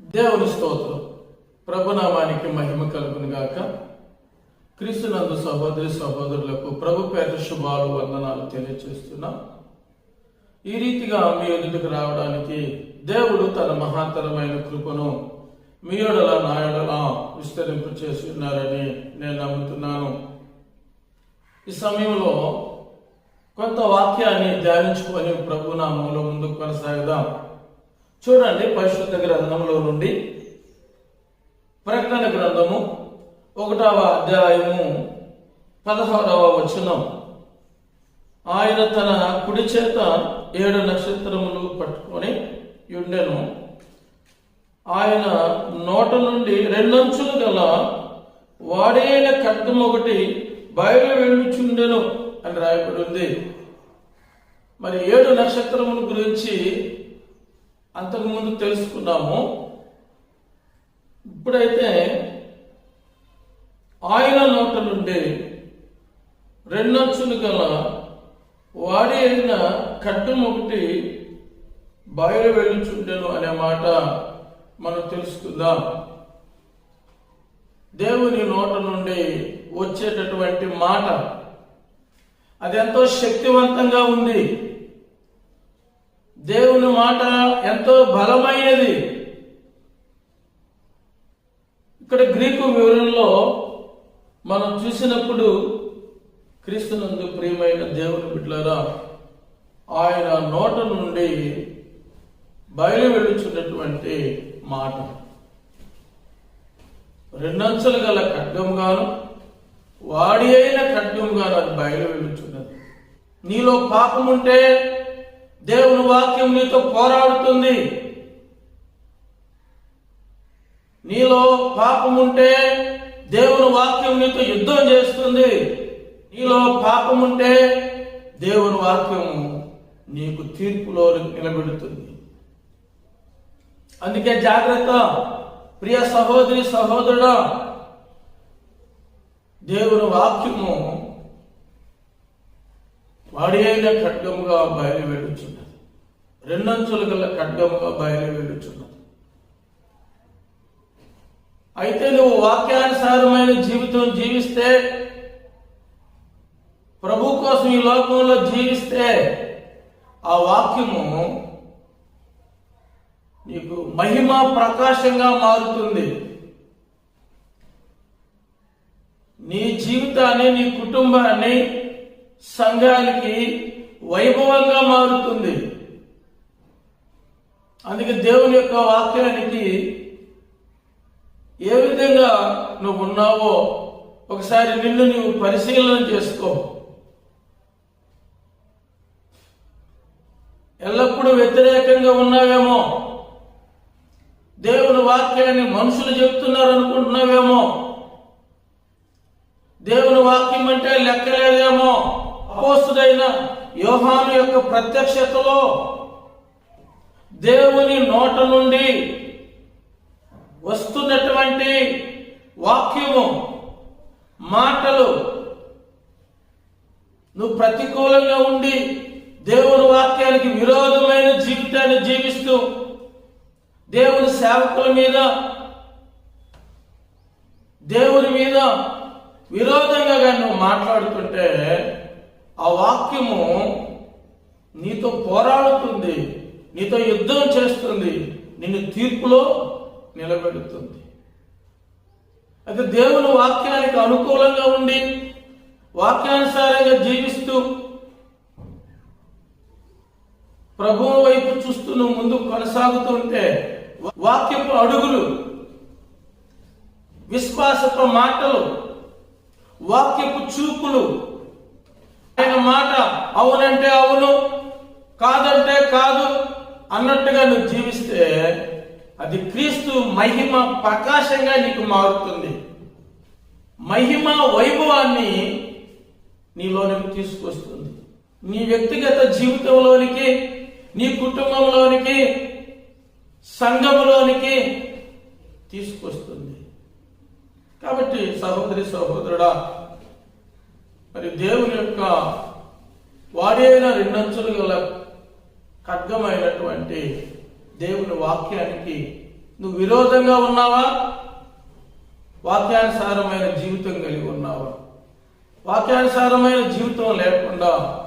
దేవుని స్తోత్రం. ప్రభునామానికి మహిమ కలుగును గాక. క్రీస్తునందు సహోదరి సహోదరులకు ప్రభు పేట శుభాలు వందనాలు తెలియచేస్తున్నా. ఈ రీతిగా మీ ఎదుటికి రావడానికి దేవుడు తన మహాతరమైన కృపను మీ యొడల నా యొడల విస్తరింపు చేసి ఉన్నారని నేను నమ్ముతున్నాను. ఈ సమయంలో కొంత వాక్యాన్ని ధ్యానించుకొని ప్రభునామంలో ముందుకు కొనసాగుదాం. చూడండి పరిశుద్ధ గ్రంథంలో నుండి ప్రకటన గ్రంథము ఒకటవ అధ్యాయము పదహారవ వచనం. ఆయన తన కుడి చేత ఏడు నక్షత్రములు పట్టుకొని ఉండెను ఆయన నోట నుండి రెండంచులు గల వాడైన ఖడ్గం ఒకటి బయలు వెళ్ళుచుండెను అని రాయబడి ఉంది. మరి ఏడు నక్షత్రముల గురించి అంతకుముందు తెలుసుకున్నాము. ఇప్పుడైతే ఆయన నోట నుండి రెండంచులు గల వాడి అయిన కట్టం ఒకటి బయలు వెళ్ళుచుండెను అనే మాట మనం తెలుసుకుందాం. దేవుని నోట నుండి వచ్చేటటువంటి మాట. అది ఎంతో శక్తివంతంగా ఉంది. దేవుని మాట ఎంతో బలమైనది. ఇక్కడ గ్రీకు వివరణలో మనం చూసినప్పుడు క్రీస్తునందు ప్రియమైన దేవుని బిడ్డలారా ఆయన నోట నుండి బయలు వెళ్ళుచున్నటువంటి మాట. రెండంచులు గల ఖడ్గంగాను వాడి అయిన ఖడ్గంగాను అది బయలు వెళ్ళుచున్నది. నీలో పాపం ఉంటే దేవుని వాక్యం నీతో పోరాడుతుంది. నీలో పాపం ఉంటే దేవుని వాక్యం నీతో యుద్ధం చేస్తుంది. నీలో పాపం ఉంటే దేవుని వాక్యం నీకు తీర్పులో నిలబెడుతుంది. అందుకే జాగ్రత్త ప్రియ సహోదరి సహోదరుడా దేవుని వాక్యము వాడి అయిన ఖడ్గముగా బయలు వెళ్ళుచున్నది. రెండంచులు గల ఖడ్గముగా బయలు వెళ్ళుచున్నది. అయితే నువ్వు వాక్యానుసారమైన జీవితం జీవిస్తే ప్రభు కోసం ఈ లోకంలో జీవిస్తే ఆ వాక్యము నీకు మహిమ ప్రకాశంగా మారుతుంది. నీ జీవితాన్ని నీ కుటుంబాన్ని సంఘానికి వైభవంగా మారుతుంది. అందుకే దేవుని యొక్క వాక్యానికి ఏ విధంగా నువ్వు ఉన్నావో ఒకసారి నిన్ను నీవు పరిశీలన చేసుకో. ఎల్లప్పుడూ వ్యతిరేకంగా ఉన్నావేమో దేవుని వాక్యాన్ని మనుషులు చెప్తున్నారు అనుకుంటున్నావేమో దేవుని వాక్యం అంటే లెక్కలేదేమో అపోస్తుడైన యోహాను యొక్క ప్రత్యక్షతలో దేవుని నోట నుండి వస్తున్నటువంటి వాక్యము మాటలు నువ్వు ప్రతికూలంగా ఉండి దేవుని వాక్యానికి విరోధమైన జీవితాన్ని జీవిస్తూ దేవుని సేవకుల మీద దేవుని మీద విరోధంగా కానీ నువ్వు మాట్లాడుతుంటే ఆ వాక్యము నీతో పోరాడుతుంది నీతో యుద్ధం చేస్తుంది నిన్ను తీర్పులో నిలబెడుతుంది. అయితే దేవుని వాక్యానికి అనుకూలంగా ఉండి వాక్యానుసారంగా జీవిస్తూ ప్రభువు వైపు చూస్తూ నువ్వు ముందుకు కొనసాగుతుంటే వాక్యపు అడుగులు విశ్వాసపు మాటలు వాక్యపు చూపులు ఆయన మాట అవునంటే అవును కాదంటే కాదు అన్నట్టుగా నువ్వు జీవిస్తే అది క్రీస్తు మహిమ ప్రకాశంగా నీకు మారుతుంది. మహిమ వైభవాన్ని నీలోనికి తీసుకొస్తుంది. నీ వ్యక్తిగత జీవితంలోనికి నీ కుటుంబంలోనికి సంఘంలోనికి తీసుకొస్తుంది. కాబట్టి సహోదరి సహోదరుడా మరి దేవుని యొక్క వాడైన రెండంచులు గల ఖడ్గమైనటువంటి దేవుని వాక్యానికి నువ్వు విరోధంగా ఉన్నావా? వాక్యానుసారమైన జీవితం కలిగి ఉన్నావా? వాక్యానుసారమైన జీవితం లేకుండా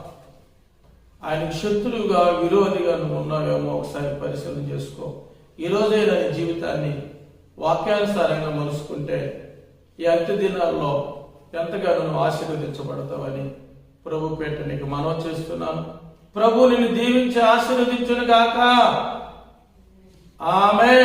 ఆయన శత్రువుగా విరోధిగా నువ్వు ఉన్నావేమో ఒకసారి పరిశీలన చేసుకో. ఈ రోజే జీవితాన్ని వాక్యానుసారంగా మలుసుకుంటే ఈ అంత్య దినాల్లో ఎంతగానో ఆశీర్వదించబడతావని ప్రభు పేట నీకు మనవి చేస్తున్నాను. ప్రభు నిన్ను దీవించి ఆశీర్వదించును గాక ఆమె